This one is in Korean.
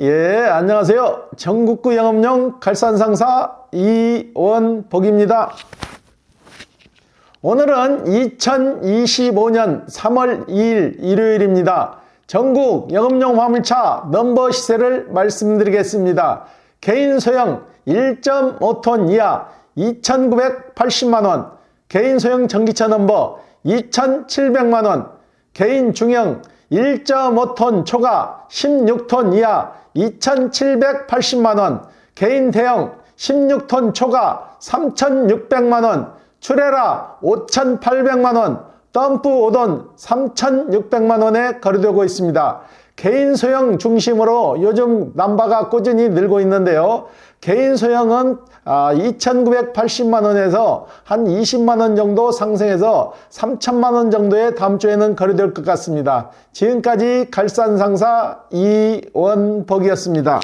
예, 안녕하세요. 전국구 영업용 갈산상사 이원복입니다. 오늘은 2025년 3월 2일 일요일입니다. 전국 영업용 화물차 넘버 시세를 말씀드리겠습니다. 개인 소형 1.5톤 이하 2,980만원, 개인 소형 전기차 넘버 2,700만원, 개인 중형 1.5톤 초과 16톤 이하 2,780만원, 개인 대형 16톤 초과 3,600만원, 출애라 5,800만원, 덤프 5돈 3,600만원에 거래되고 있습니다. 개인 소형 중심으로 요즘 남바가 꾸준히 늘고 있는데요. 개인 소형은 2,980만 원에서 한 20만 원 정도 상승해서 3천만 원 정도의 다음 주에는 거래될 것 같습니다. 지금까지 갈산상사 이원복이었습니다.